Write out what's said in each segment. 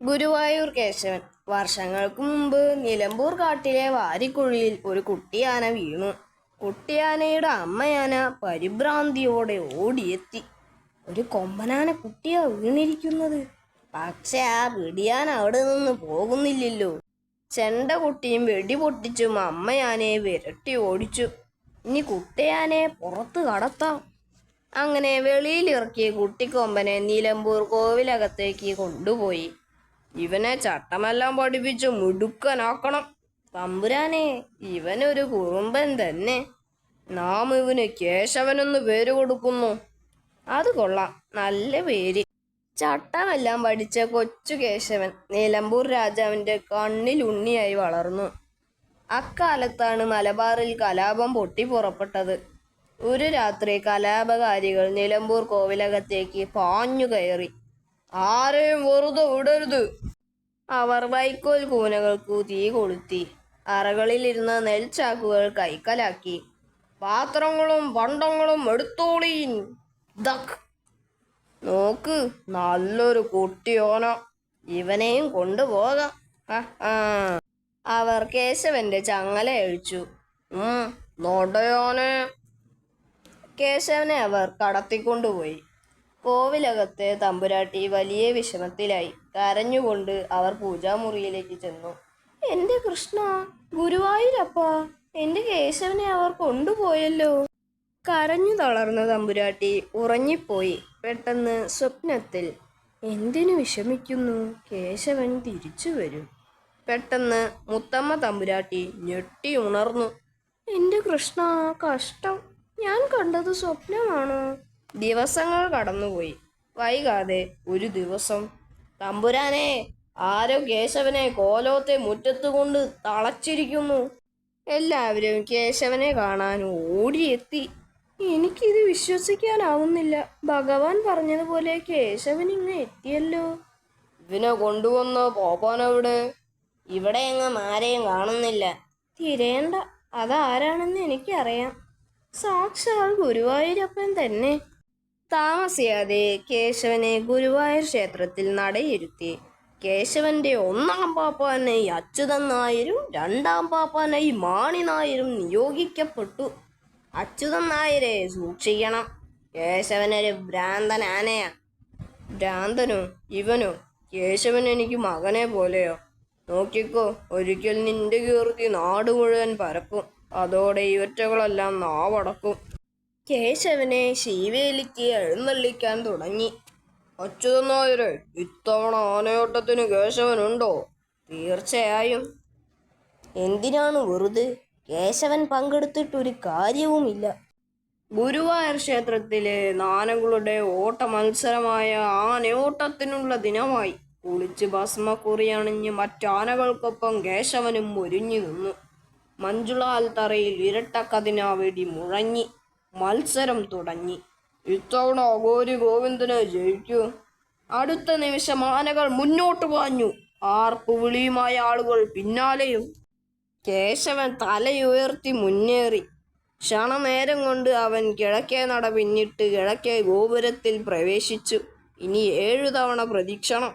ഗുരുവായൂർ കേശവൻ. വർഷങ്ങൾക്ക് മുമ്പ് നിലമ്പൂർ കാട്ടിലെ വാരിക്കുഴിയിൽ ഒരു കുട്ടിയാന വീണു. കുട്ടിയാനയുടെ അമ്മയാന പരിഭ്രാന്തിയോടെ ഓടിയെത്തി. ഒരു കൊമ്പനാന കുട്ടിയാ വീണിരിക്കുന്നത്. പക്ഷെ ആ പിടിയാൻ അവിടെ നിന്ന് പോകുന്നില്ലല്ലോ. ചെണ്ട കുട്ടിയും വെടി പൊട്ടിച്ചും അമ്മയാനെ വിരട്ടി ഓടിച്ചു. ഇനി കുട്ടിയാനെ പുറത്ത് കടത്താം. അങ്ങനെ വെളിയിലിറക്കിയ കുട്ടിക്കൊമ്പനെ നിലമ്പൂർ കോവിലകത്തേക്ക് കൊണ്ടുപോയി. ഇവനെ ചട്ടമെല്ലാം പഠിപ്പിച്ച് മുടുക്കനാക്കണം. തമ്പുരാനെ ഇവനൊരു കുറുമ്പൻ തന്നെ. നാം ഇവന് കേശവനെന്ന് പേര് കൊടുക്കുന്നു. അത് കൊള്ളാം. നല്ല പേര്. ചട്ടമെല്ലാം പഠിച്ച കൊച്ചു കേശവൻ നിലമ്പൂർ രാജാവിന്റെ കണ്ണിൽ ഉണ്ണിയായി വളർന്നു. അക്കാലത്താണ് മലബാറിൽ കലാപം പൊട്ടിപ്പുറപ്പെട്ടത് ഒരു രാത്രി കലാപകാരികൾ നിലമ്പൂർ കോവിലകത്തേക്ക് പാഞ്ഞു കയറി ആരെയും വെറുതെ വിടരുത്. അവർ വൈക്കോൽ കൂനകൾക്കു തീ കൊളുത്തി അറകളിലിരുന്ന നെൽച്ചാക്കുകൾ കൈക്കലാക്കി. പാത്രങ്ങളും പണ്ടങ്ങളും എടുത്തോളീൻ. ദക്. നോക്ക് നല്ലൊരു കുട്ടിയോന. ഇവനെയും കൊണ്ടുപോകാം. അവർ കേശവന്റെ ചങ്ങല അഴിച്ചു ഉം നോടയോനെ കേശവനെ അവർ കടത്തിക്കൊണ്ടുപോയി. കോവിലകത്തെ തമ്പുരാട്ടി വലിയ വിഷമത്തിലായി. കരഞ്ഞുകൊണ്ട് അവർ പൂജാമുറിയിലേക്ക് ചെന്നു. എന്റെ കൃഷ്ണ ഗുരുവായൂരപ്പ എന്റെ കേശവനെ അവർ കൊണ്ടുപോയല്ലോ കരഞ്ഞു തളർന്ന തമ്പുരാട്ടി ഉറങ്ങിപ്പോയി പെട്ടെന്ന് സ്വപ്നത്തിൽ. എന്തിനു വിഷമിക്കുന്നു? കേശവൻ തിരിച്ചു വരും പെട്ടെന്ന് മുത്തമ്മ തമ്പുരാട്ടി ഞെട്ടി ഉണർന്നു. എന്റെ കൃഷ്ണ കഷ്ടം. ഞാൻ കണ്ടത് സ്വപ്നമാണോ. ദിവസങ്ങൾ കടന്നുപോയി. വൈകാതെ ഒരു ദിവസം തമ്പുരാനെ ആരോ കേശവനെ കോലോത്തെ മുറ്റത്തുകൊണ്ട് തളച്ചിരിക്കുന്നു. എല്ലാവരും കേശവനെ കാണാൻ ഓടിയെത്തി. എനിക്കിത് വിശ്വസിക്കാനാവുന്നില്ല. ഭഗവാൻ പറഞ്ഞതുപോലെ കേശവൻ ഇങ്ങ് എത്തിയല്ലോ. ഇവനെ കൊണ്ടുവന്ന പോപ്പാനവിടെ ഇവിടെ? എങ്ങും ആരെയും കാണുന്നില്ല. തിരയണ്ട അതാരാണെന്ന് എനിക്കറിയാം. സാക്ഷാൽ ഗുരുവായൂരപ്പൻ തന്നെ. താമസിയാതെ കേശവനെ ഗുരുവായൂർ ക്ഷേത്രത്തിൽ നടയിരുത്തി. കേശവന്റെ ഒന്നാം പാപ്പാനായി അച്യുതൻ നായരും രണ്ടാം പാപ്പാനായി മാണി നായരും നിയോഗിക്കപ്പെട്ടു. അച്യുതൻ നായരെ സൂക്ഷിക്കണം. കേശവനൊരു ഭ്രാന്തൻ ആനയാ ഭ്രാന്തനോ? ഇവനോ? കേശവൻ എനിക്ക് മകനെ പോലെയോ? നോക്കിക്കോ ഒരിക്കൽ നിന്റെ കീർത്തി നാട് മുഴുവൻ പരക്കും. അതോടെ ഇവറ്റകളെല്ലാം നാവടക്കും. കേശവനെ ശീവേലിക്ക് എഴുന്നള്ളിക്കാൻ തുടങ്ങി. അച്യുതനായരെ ഇത്തവണ ആനയോട്ടത്തിന് കേശവനുണ്ടോ? തീർച്ചയായും. എന്തിനാണ് വെറുതെ? കേശവൻ പങ്കെടുത്തിട്ടൊരു കാര്യവുമില്ല. ഗുരുവായൂർ ക്ഷേത്രത്തിലെ നാനകളുടെ ഓട്ട മത്സരമായ ആനയോട്ടത്തിനുള്ള ദിനമായി കുളിച്ച് ഭസ്മക്കുറി അണിഞ്ഞ് മറ്റാനകൾക്കൊപ്പം കേശവനും ഒരുങ്ങി നിന്നു. മഞ്ജുളാൽ തറയിൽ ഇരട്ടക്കതിനാ വെടി മുഴങ്ങി. മത്സരം തുടങ്ങി. ഇത്തവണ അഘോരി ഗോവിന്ദനെ ജയിക്കൂ അടുത്ത നിമിഷം ആനകൾ മുന്നോട്ട് പാഞ്ഞു. ആർപ്പുവിളിയുമായ ആളുകൾ പിന്നാലെയും കേശവൻ തലയുയർത്തി മുന്നേറി. ക്ഷണനേരം കൊണ്ട് അവൻ കിഴക്കേ നട പിന്നിട്ട് കിഴക്കേ ഗോപുരത്തിൽ പ്രവേശിച്ചു. ഇനി ഏഴു തവണ പ്രതീക്ഷണം.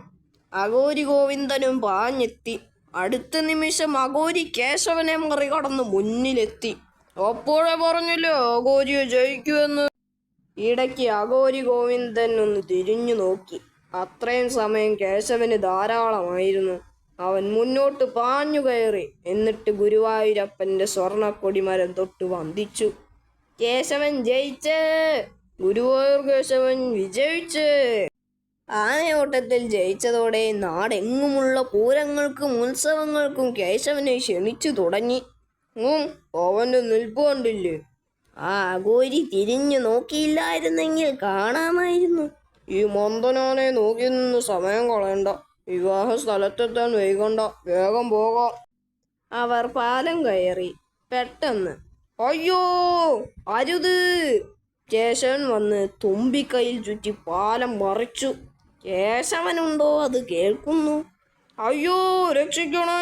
അഗോരി ഗോവിന്ദനും പാഞ്ഞെത്തി. അടുത്ത നിമിഷം അഗോരി കേശവനെ മറികടന്ന് മുന്നിലെത്തി. അപ്പോഴേ പറഞ്ഞില്ലേ അഘോരിയെ ജയിക്കുമെന്ന്? ഇടയ്ക്ക് അഘോരി ഗോവിന്ദൻ ഒന്ന് തിരിഞ്ഞു നോക്കി. അത്രയും സമയം കേശവന് ധാരാളമായിരുന്നു. അവൻ മുന്നോട്ട് പാഞ്ഞു കയറി എന്നിട്ട് ഗുരുവായൂരപ്പന്റെ സ്വർണക്കൊടിമരം തൊട്ട് വന്ദിച്ചു. കേശവൻ ജയിച്ചേ! ഗുരുവായൂർ കേശവൻ വിജയിച്ചേ! ആനയോട്ടത്തിൽ ജയിച്ചതോടെ നാടെങ്ങുമുള്ള പൂരങ്ങൾക്കും ഉത്സവങ്ങൾക്കും കേശവനെ ക്ഷണിച്ചു തുടങ്ങി. ഉം അവന്റെ നിൽപ്പ് കണ്ടില്ലേ ആ അഘോരി തിരിഞ്ഞു നോക്കിയില്ലായിരുന്നെങ്കിൽ കാണാമായിരുന്നു. ഈ മന്ദനാനെ നോക്കി നിന്ന് സമയം കളയണ്ട. വിവാഹ സ്ഥലത്തെത്താൻ വൈകണ്ട. വേഗം പോകാം. അവർ പാലം കയറി. പെട്ടെന്ന് അയ്യോ അരുത്! കേശവൻ വന്ന് തുമ്പിക്കൈയിൽ ചുറ്റി പാലം മറിച്ചു. കേശവനുണ്ടോ അത് കേൾക്കുന്നു. അയ്യോ രക്ഷിക്കണേ!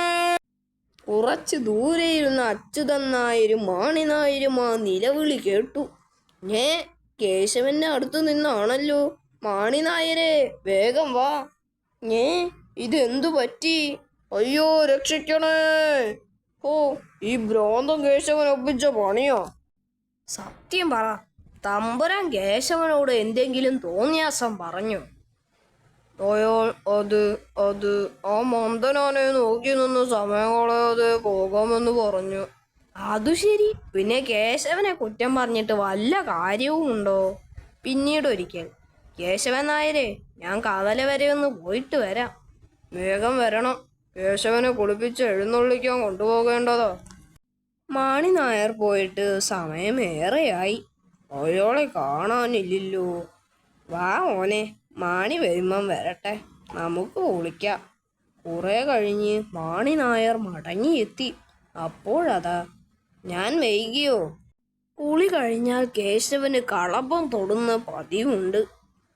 കുറച്ച് ദൂരെയിരുന്ന അച്യുതൻ നായരും മാണിനായരും ആ നിലവിളി കേട്ടു. ഞേ കേശവന്റെ അടുത്തു നിന്നാണല്ലോ. മാണിനായരെ വേഗം വാ. ഞേ ഇതെന്തു പറ്റി? അയ്യോ രക്ഷിക്കണേ. ഓ ഈ ഭ്രാന്തം കേശവൻ ഒപ്പിച്ച പണിയോ. സത്യം പറ. തമ്പുരാൻ കേശവനോട് എന്തെങ്കിലും തോന്നിയാസം പറഞ്ഞു. അയാൾ അത് അത് ആ മന്ദനാനെ നോക്കി നിന്ന് സമയം കളയാതെ പോകാമെന്ന് പറഞ്ഞു. അതു ശരി. പിന്നെ കേശവനെ കുറ്റം പറഞ്ഞിട്ട് വല്ല കാര്യവും ഉണ്ടോ? പിന്നീട് ഒരിക്കൽ. കേശവൻ നായരെ ഞാൻ കവല വരെ ഒന്ന് പോയിട്ട് വരാം. വേഗം വരണം. കേശവനെ കുളിപ്പിച്ച് എഴുന്നള്ളിക്കാൻ കൊണ്ടുപോകേണ്ടതാ. മാണി നായർ പോയിട്ട് സമയം ഏറെയായി അയാളെ കാണാനില്ലല്ലോ. വാ ഓനെ മാണി വരുമ്പം വരട്ടെ. നമുക്ക് വിളിക്കാം. കുറേ കഴിഞ്ഞ് മാണി നായർ മടങ്ങിയെത്തി. അപ്പോഴതാ ഞാൻ വൈകിയോ? കുളി കഴിഞ്ഞാൽ കേശവന് കളഭം തൊടുന്ന പതിവുണ്ട്.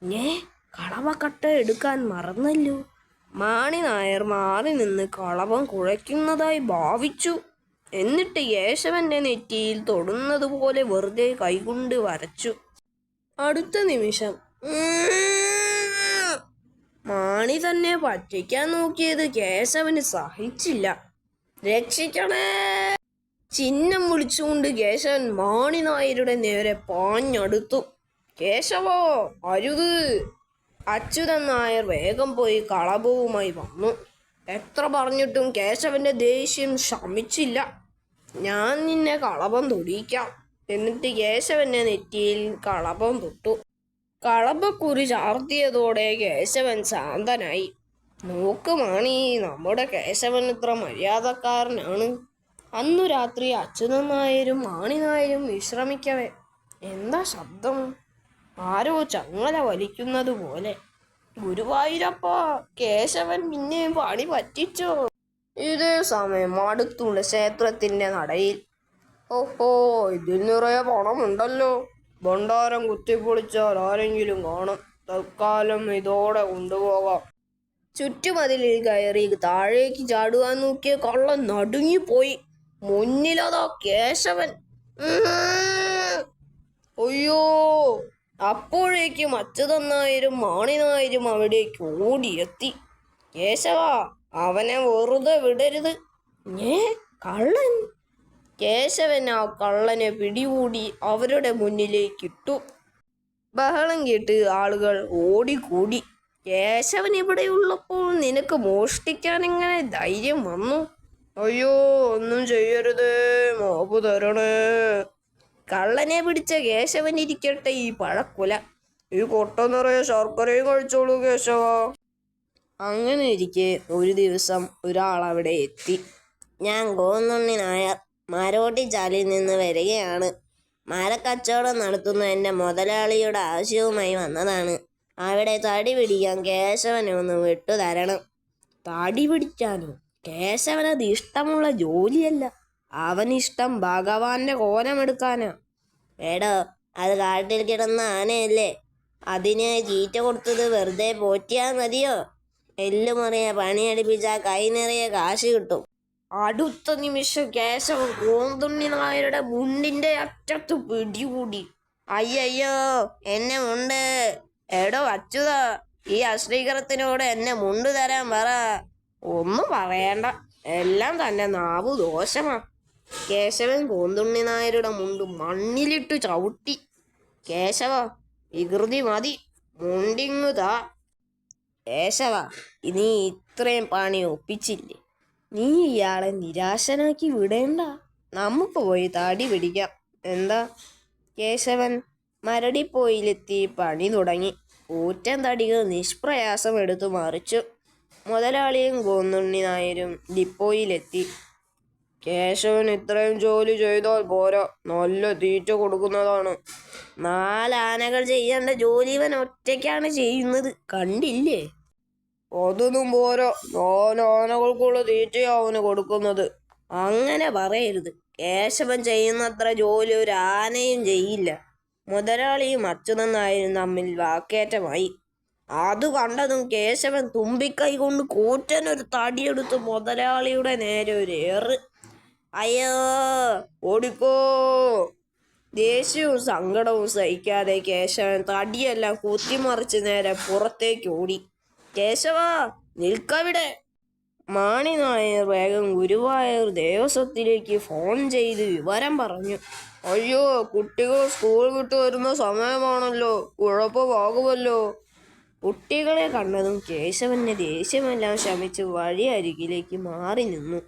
ഞേ കളവക്കട്ട എടുക്കാൻ മറന്നല്ലോ. മാണി നായർ മാറി നിന്ന് കളവം കുഴയ്ക്കുന്നതായി ഭാവിച്ചു. എന്നിട്ട് കേശവന്റെ നെറ്റിയിൽ തൊടുന്നതുപോലെ വെറുതെ കൈകൊണ്ട് വരച്ചു. അടുത്ത നിമിഷം. മാണി തന്നെ പറ്റിക്കാൻ നോക്കിയത് കേശവന് സഹിച്ചില്ല. രക്ഷിക്കണേ. ചിഹ്നം വിളിച്ചുകൊണ്ട് കേശവൻ മാണി നായരുടെ നേരെ പാഞ്ഞടുത്തു. കേശവോ അരുത്. അച്യുതൻ നായർ വേഗം പോയി കളഭവുമായി വന്നു. എത്ര പറഞ്ഞിട്ടും കേശവന്റെ ദേഷ്യം ശമിച്ചില്ല. ഞാൻ നിന്നെ കളഭം തൊടിയിക്കാം. എന്നിട്ട് കേശവന്റെ നെറ്റിയിൽ കളഭം തൊട്ടു. കളഭക്കുറി ചാർത്തിയതോടെ കേശവൻ ശാന്തനായി. നോക്കുമാണി നമ്മുടെ കേശവൻ ഇത്ര മര്യാദക്കാരനാണ്. അന്നു രാത്രി അച്യുതൻ നായരും മാണി നായരും വിശ്രമിക്കവേ. എന്താ ശബ്ദം? ആരോ ചങ്ങല വലിക്കുന്നത് പോലെ ഗുരുവായൂരപ്പ കേശവൻ പിന്നെ പണി പറ്റിച്ചോ? ഇതേ സമയം അടുത്തുള്ള ക്ഷേത്രത്തിന്റെ നടയിൽ. ഓഹോ ഇതിൽ നിറയെ പണമുണ്ടല്ലോ. ഭണ്ഡാരം കുത്തിപ്പൊളിച്ചാൽ ആരെങ്കിലും കാണും. തൽക്കാലം ഇതോടെ കൊണ്ടുപോകാം ചുറ്റുമതിലിൽ കയറി താഴേക്ക് ചാടുവാൻ നോക്കിയ കള്ളൻ നടുങ്ങിപ്പോയി. മുന്നിലതാ കേശവൻ. അയ്യോ. അപ്പോഴേക്കും അച്യുതന്നായരും മാണിനായരും അവിടേക്ക് ഓടിയെത്തി. കേശവ അവനെ വെറുതെ വിടരുത്. ഏ കള്ളൻ? കേശവൻ ആ കള്ളനെ പിടികൂടി അവരുടെ മുന്നിലേക്കിട്ടു. ബഹളം കേട്ട് ആളുകൾ ഓടിക്കൂടി. കേശവൻ ഇവിടെയുള്ളപ്പോൾ നിനക്ക് മോഷ്ടിക്കാൻ എങ്ങനെ ധൈര്യം വന്നു? അയ്യോ ഒന്നും ചെയ്യരുത്. മാപ്പ് തരണേ. കള്ളനെ പിടിച്ച കേശവൻ ഇരിക്കട്ടെ ഈ പഴക്കുല. ഈ കൊട്ട നിറയെ ശർക്കരയും കഴിച്ചോളൂ കേശവ. അങ്ങനെ ഇരിക്കെ ഒരു ദിവസം ഒരാൾ അവിടെ എത്തി. ഞാൻ ഗോന്നുണ്ണി നായർ മരോട്ടിച്ചാലിൽ നിന്ന് വരികയാണ്. മാലക്കച്ചവടം നടത്തുന്ന എന്റെ മുതലാളിയുടെ ആവശ്യവുമായി വന്നതാണ്. അവിടെ തടി പിടിക്കാൻ കേശവനെ ഒന്ന് വിട്ടുതരണം തടി പിടിക്കാനോ? കേശവനത് ഇഷ്ടമുള്ള ജോലിയല്ല. അവനിഷ്ടം ഭഗവാന്റെ കോലമെടുക്കാനാ. എടോ അത് കാട്ടിൽ കിടന്ന ആനയല്ലേ? അതിന് ചീറ്റ കൊടുത്തത് വെറുതെ പോറ്റിയാൽ മതിയോ? എല്ലുമറിയ പണിയടിപ്പിച്ചാൽ കൈ നിറയെ കാശ് കിട്ടും. അടുത്ത നിമിഷം കേശവ കോന്തുണ്ണി നായരുടെ മുണ്ടിന്റെ അറ്റത്ത് പിടികൂടി. അയ്യയ്യോ എന്നെ മുണ്ട്. എടോ അച്യുത ഈ അശ്രീകരത്തിനോട് എന്നെ മുണ്ട് തരാൻ പറ. ഒന്നും പറയണ്ട. എല്ലാം തന്നെ നാവു ദോഷമാ. കേശവൻ കോന്തുണ്ണി നായരുടെ മുണ്ട് മണ്ണിലിട്ട് ചവിട്ടി. കേശവ വികൃതി മതി. മുണ്ടിങ്ങുതാ കേശവ നീ ഇത്രയും പണി ഒപ്പിച്ചില്ലേ? നീ ഇയാളെ നിരാശനാക്കി വിടേണ്ട. നമുക്ക് പോയി താടി പിടിക്കാം. എന്താ? കേശവൻ മരടിപ്പോയിലെത്തി പണി തുടങ്ങി. ഊറ്റൻ തടികൾ നിഷ്പ്രയാസം എടുത്തു മറിച്ചു. മുതലാളിയും കോന്നുണ്ണി നായരും ഡിപ്പോയിലെത്തി. കേശവൻ ഇത്രയും ജോലി ചെയ്താൽ പോരാ. നല്ല തീറ്റ കൊടുക്കുന്നതാണ്. നാലാനകൾ ചെയ്യേണ്ട ജോലി ഇവൻ ഒറ്റയ്ക്കാണ് ചെയ്യുന്നത്. കണ്ടില്ലേ? അതൊന്നും പോരോ. നാലാനകൾക്കുള്ള തീറ്റയാ അവന് കൊടുക്കുന്നത്. അങ്ങനെ പറയരുത്. കേശവൻ ചെയ്യുന്നത്ര ജോലി ഒരു ആനയും ചെയ്യില്ല. മുതലാളിയും അച്ഛനെന്നായിരുന്നു തമ്മിൽ വാക്കേറ്റമായി. അത് കണ്ടതും കേശവൻ തുമ്പിക്കൈ കൊണ്ട് കൂറ്റനൊരു തടിയെടുത്ത് മുതലാളിയുടെ നേരെ ഒരു ഏറ്. അയ്യോ ഓടിക്കോ. ദേഷ്യവും സങ്കടവും സഹിക്കാതെ കേശവൻ തടിയെല്ലാം കുത്തിമറിച്ച് നേരെ പുറത്തേക്ക് ഓടി. കേശവ നിൽക്കവിടെ. മാണി നായർ വേഗം ഗുരുവായൂർ ദേവസ്വത്തിലേക്ക് ഫോൺ ചെയ്ത് വിവരം പറഞ്ഞു. അയ്യോ കുട്ടികൾ സ്കൂൾ വിട്ട് വരുന്ന സമയമാണല്ലോ കുഴപ്പമാകുമല്ലോ. കുട്ടികളെ കണ്ടതും കേശവന്റെ ദേഷ്യമെല്ലാം ശമിച്ച് വഴി അരികിലേക്ക് മാറി നിന്നു.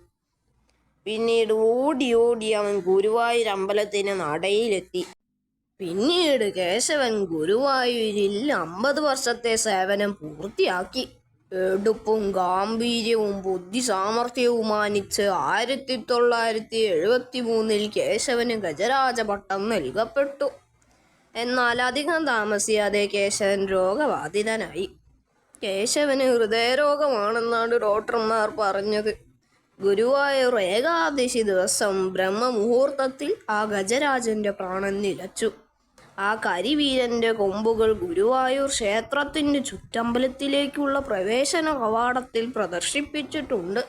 പിന്നീട് ഓടി ഓടി അവൻ ഗുരുവായൂർ അമ്പലത്തിന് നടയിലെത്തി. പിന്നീട് കേശവൻ ഗുരുവായൂരിൽ അമ്പത് വർഷത്തെ സേവനം പൂർത്തിയാക്കി. എടുപ്പും ഗാംഭീര്യവും ബുദ്ധി സാമർഥ്യവും മാനിച്ച് ആയിരത്തി തൊള്ളായിരത്തി എഴുപത്തി മൂന്നിൽ കേശവന് ഗജരാജ പട്ടം നൽകപ്പെട്ടു. എന്നാൽ അധികം താമസിയാതെ കേശവൻ രോഗബാധിതനായി. കേശവന് ഹൃദയരോഗമാണെന്നാണ് ഡോക്ടർമാർ പറഞ്ഞത്. ഗുരുവായൂർ ഏകാദശി ദിവസം ബ്രഹ്മമുഹൂർത്തത്തിൽ ആ ഗജരാജന്റെ പ്രാണൻ നിലച്ചു. ആ കരിവീരന്റെ കൊമ്പുകൾ ഗുരുവായൂർ ക്ഷേത്രത്തിന്റെ ചുറ്റമ്പലത്തിലേക്കുള്ള പ്രവേശന കവാടത്തിൽ പ്രദർശിപ്പിച്ചിട്ടുണ്ട്.